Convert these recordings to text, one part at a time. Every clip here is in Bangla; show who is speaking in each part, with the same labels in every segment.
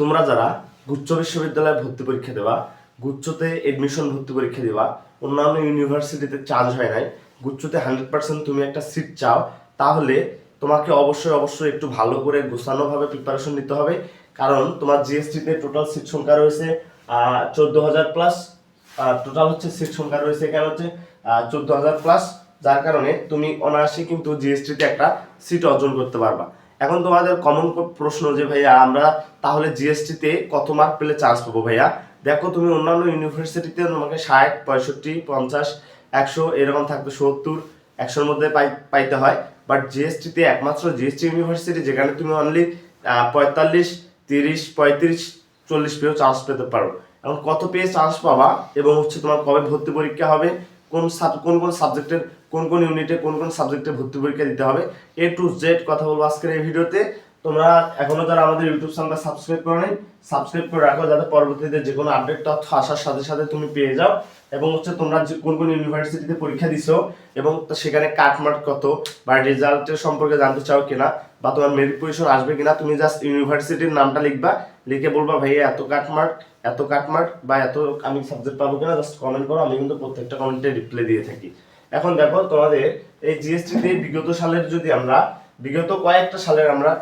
Speaker 1: তোমরা যারা গুচ্ছ বিশ্ববিদ্যালয়ে ভর্তি পরীক্ষা দেবা, গুচ্ছতে এডমিশন ভর্তি পরীক্ষা দেবা, অন্যান্য ইউনিভার্সিটিতে চান্স হয় নাই, গুচ্ছতে হান্ড্রেড পার্সেন্ট তুমি একটা সিট চাও, তাহলে তোমাকে অবশ্যই অবশ্যই একটু ভালো করে গোছানোভাবে প্রিপারেশন নিতে হবে। কারণ তোমার জিএসটিতে টোটাল সিট সংখ্যা রয়েছে চোদ্দ হাজার প্লাস টোটাল হচ্ছে সিট সংখ্যা রয়েছে কেন হচ্ছে চোদ্দ হাজার প্লাস যার কারণে তুমি অনায়াসে কিন্তু জিএসটিতে একটা সিট অর্জন করতে পারবা। এখন তোমাদের কমন প্রশ্ন যে, ভাইয়া, আমরা তাহলে জিএসটিতে কত মার্ক পেলে চান্স পাবো, ভাইয়া? দেখো, তুমি অন্যান্য ইউনিভার্সিটিতে তোমাকে ষাট, পঁয়ষট্টি, পঞ্চাশ, একশো, এরকম থাকবে, সত্তর, একশোর মধ্যে পাই পাইতে হয়। বাট জিএসটিতে একমাত্র জিএসটি ইউনিভার্সিটি যেখানে তুমি অনলি পঁয়তাল্লিশ, তিরিশ, পঁয়ত্রিশ, চল্লিশ পেয়েও চান্স পেতে পারো। এখন কত পেয়ে চান্স পাবা এবং হচ্ছে তোমার কবে ভর্তি পরীক্ষা হবে, কোন কোন কোন সাবজেক্টের কোন কোন ইউনিটে কোন কোন সাবজেক্টে ভর্তি পরীক্ষা দিতে হবে? এ টু জেড কথা বলব আজকের এই ভিডিওতে। তোমরা এখনও যারা আমাদের ইউটিউব চ্যানেলটা সাবস্ক্রাইব করো নাই সাবস্ক্রাইব করে রাখো যাতে পরবর্তীতে যে কোনো আপডেট তথ্য আসার সাথে সাথে তুমি পেয়ে যাও। এবং হচ্ছে তোমরা কোন কোন ইউনিভার্সিটিতে পরীক্ষা দিছো এবং সেখানে কাটমার্ক কত বা রেজাল্টের সম্পর্কে জানতে চাও কিনা বা তোমার মেরিট পজিশন আসবে কিনা, তুমি জাস্ট ইউনিভার্সিটির নামটা লিখবা, লিখে বলবা, ভাইয়া, এত কাটমার্ক এত কাটমার্ক বা এত আমি সাবজেক্ট পাবো কিনা জাস্ট কমেন্ট করো, আমি কিন্তু প্রত্যেকটা কমেন্টে রিপ্লাই দিয়ে থাকি। এখন দেখো তোমাদের এই জিএসটিতে বিগত সালের যদি আমরা, বিগত কয়েকটা সালের আমরা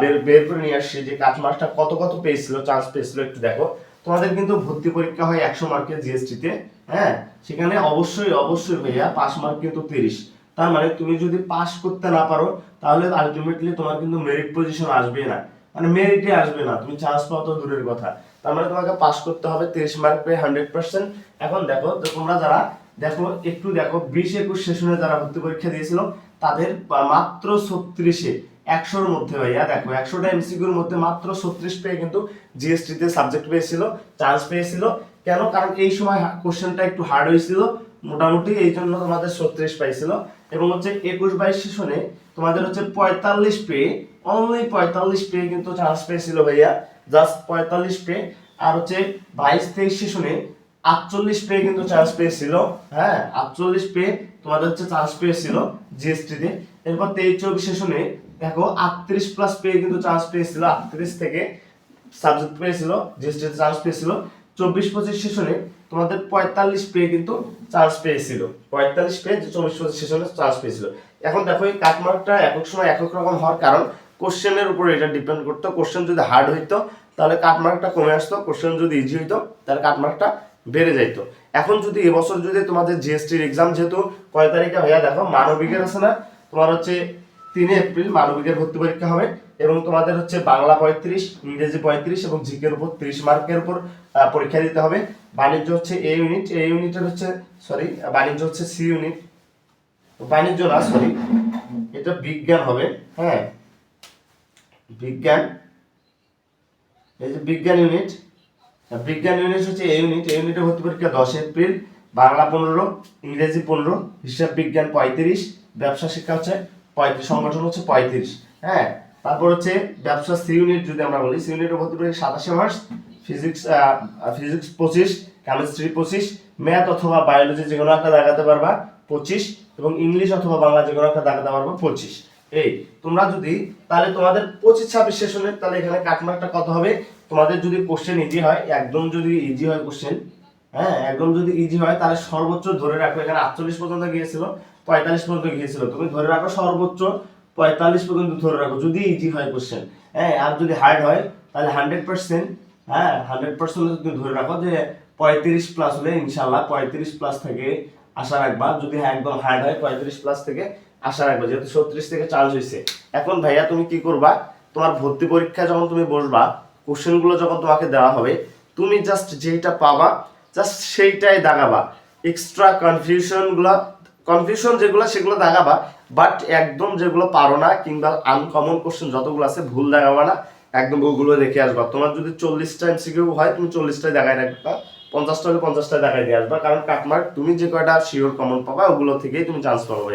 Speaker 1: বের বের করে নিয়ে আসছি যে কাটমার্কটা কত কত পেয়েছিল চান্স পেয়েছিল একটু দেখো। তোমাদের কিন্তু ভর্তি পরীক্ষা হয় একশো মার্কের জিএসটিতে হ্যাঁ? সেখানে অবশ্যই অবশ্যই ভাইয়া পাস মার্ক কিন্তু তিরিশ। তার মানে তুমি যদি পাস করতে না পারো, তাহলে আলটিমেটলি তোমার কিন্তু মেরিট পজিশন আসবে না। মানে মেরিটে আসবে না। তুমি চান্স পাও তো দূরের কথা। তার মানে তোমাকে পাস করতে হবে তিরিশ মার্ক পেয়ে হান্ড্রেড পার্সেন্ট এখন দেখো, তো তোমরা যারা, দেখো, একটু দেখো, বিশ একুশ সেশনে যারা ভর্তি পরীক্ষা দিয়েছিল, তাদের মাত্র ছত্রিশে, একশোর মধ্যে ভাইয়া, দেখো, একশোটা এমসিকিউর মধ্যে মাত্র ছত্রিশ পেয়ে কিন্তু জিএসটিতে সাবজেক্ট পেয়েছিল চান্স পেয়েছিল। কেন? কারণ এই সময় কোশ্চেনটা একটু হার্ড হয়েছিল। মোটামুটি এই জন্য তোমাদের ছত্রিশ পাইছিল। এবং হচ্ছে একুশ বাইশ সেশনে তোমাদের হচ্ছে পঁয়তাল্লিশ পেয়ে অনলি পঁয়তাল্লিশ পেয়ে কিন্তু চান্স পেয়েছিল ভাইয়া। জাস্ট পঁয়তাল্লিশ পেয়ে আর হচ্ছে বাইশ তেইশ সেশনে আটচল্লিশ পেয়ে কিন্তু চান্স পেয়েছিল। হ্যাঁ আটচল্লিশ পেয়ে তোমাদের হচ্ছে চান্স পেয়েছিল জিএসটিতে এরপর তেইশ চব্বিশ সেশনে দেখো আটত্রিশ প্লাস পেয়ে কিন্তু চান্স পেয়েছিল, আটত্রিশ থেকে সাবজেক্ট পেয়েছিল জিএসটিতে চান্স পেয়েছিল। চব্বিশ পঁচিশ সেশনে তোমাদের পঁয়তাল্লিশ পেয়ে কিন্তু চান্স পেয়েছিল পঁয়তাল্লিশ পেয়ে চব্বিশ পঁচিশ সেশনে চান্স পেয়েছিল এখন দেখো এই কাটমার্কটা একক সময় একক রকম হওয়ার কারণ কোশ্চেনের উপর এটা ডিপেন্ড করতো। কোশ্চেন যদি হার্ড হইতো, তাহলে কাটমার্কটা কমে আসতো। কোশ্চেন যদি ইজি হইতো, তাহলে কাটমার্কটা বেড়ে যাইতো। এখন যদি এবছর যদি তোমাদের জিএসটির এক্সাম যেহেতু কয় তারিখে ভাইয়া দেখো মানবিকের আছে না, তোমার হচ্ছে তিন এপ্রিল মানবিকের ভর্তি পরীক্ষা হবে এবং তোমাদের হচ্ছে বাংলা পঁয়ত্রিশ, ইংরেজি পঁয়ত্রিশ এবং জিকের উপর ত্রিশ মার্কের উপর পরীক্ষা দিতে হবে। বাণিজ্য হচ্ছে এ ইউনিট, এ ইউনিটের হচ্ছে সরি বাণিজ্য হচ্ছে সি ইউনিট। বাণিজ্য না সরি এটা বিজ্ঞান হবে হ্যাঁ। বিজ্ঞান, এই যে বিজ্ঞান ইউনিট বিজ্ঞান ইউনিট হচ্ছে এ ইউনিট এই ইউনিটের ভর্তি পরীক্ষা দশ এপ্রিল, বাংলা পনেরো, ইংরেজি পনেরো, হিসাব বিজ্ঞান পঁয়ত্রিশ, ব্যবসা শিক্ষা হচ্ছে পঁয়ত্রিশ, সংগঠন হচ্ছে পঁয়ত্রিশ হ্যাঁ? তারপর হচ্ছে ব্যবসা সি ইউনিট যদি আমরা বলি সি ইউনিটের ভর্তি পরীক্ষা সাতাশে মার্চ, ফিজিক্স ফিজিক্স পঁচিশ, কেমিস্ট্রি পঁচিশ, ম্যাথ অথবা বায়োলজি যে কোনো একটা দেখাতে পারবা, পঁচিশ, এবং ইংলিশ অথবা বাংলা যে কোনো একটা দেখাতে পারবা, পঁচিশ। এই, তোমরা যদি, তাহলে তোমাদের পঁচিশ, ছাব্বিশ সেশনের তাহলে এখানে কাটমার্কটা কত হবে? তোমাদের যদি কোশ্চেন ইজি হয়, একদম যদি ইজি হয় কোশ্চেন হ্যাঁ? একদম যদি ইজি হয়, তাহলে সর্বোচ্চ ধরে রাখো, এখানে আটচল্লিশ পর্যন্ত গিয়েছিল। পঁয়তাল্লিশ পর্যন্ত গিয়েছিল। তুমি ধরে রাখো সর্বোচ্চ পঁয়তাল্লিশ পর্যন্ত ধরে রাখো, যদি ইজি হয় কোশ্চেন হ্যাঁ আর যদি হার্ড হয়, তাহলে হান্ড্রেড পার্সেন্ট হ্যাঁ হান্ড্রেড পার্সেন্ট তুমি ধরে রাখো যে পঁয়ত্রিশ প্লাস হলে ইনশাল্লাহ পঁয়ত্রিশ প্লাস থেকে আশা রাখবা। যদি হ্যাঁ একদম হার্ড হয়, পঁয়ত্রিশ প্লাস থেকে আশা রাখবা, যেহেতু ছত্রিশ থেকে চার্জ হয়েছে। এখন ভাইয়া, তুমি কি করবা? তোমার ভর্তি পরীক্ষা যখন তুমি বসবা কোশ্চেনগুলো যখন তোমাকে দেওয়া হবে, তুমি জাস্ট যেইটা পাবা জাস্ট সেইটাই দাগাবা। এক্সট্রা কনফিউশনগুলো কনফিউশন যেগুলো, সেগুলো দাগাবা বাট একদম যেগুলো পারো না কিংবা আনকমন কোশ্চেন যতগুলো আছে, ভুল দেখাবা না, একদম ওগুলো রেখে আসবা। তোমার যদি চল্লিশটা এমসিকিউ হয়, তুমি চল্লিশটাই দেখাই রাখবা, পঞ্চাশটা হলে পঞ্চাশটা দেখায় দিয়ে আসবা, কারণ কাটমার্ক তুমি যে কয়টা শিওর কমন পাবা, ওগুলো থেকেই তুমি চান্স পাবো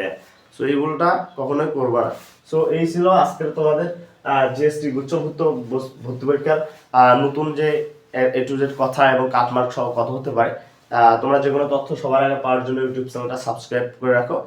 Speaker 1: সো এই ভুলটা কখনোই করবা না। সো এই ছিল আজকের তোমাদের জিএসটি গুচ্ছভূত ভর্তি পরীক্ষার নতুন যে, এ টু জেড কথা এবং কাটমার্ক সহ কথা হতে পারে। তোমরা যে কোনো তথ্য সবার আগে পাওয়ার জন্য ইউটিউব চ্যানেলটা সাবস্ক্রাইব করে রাখো।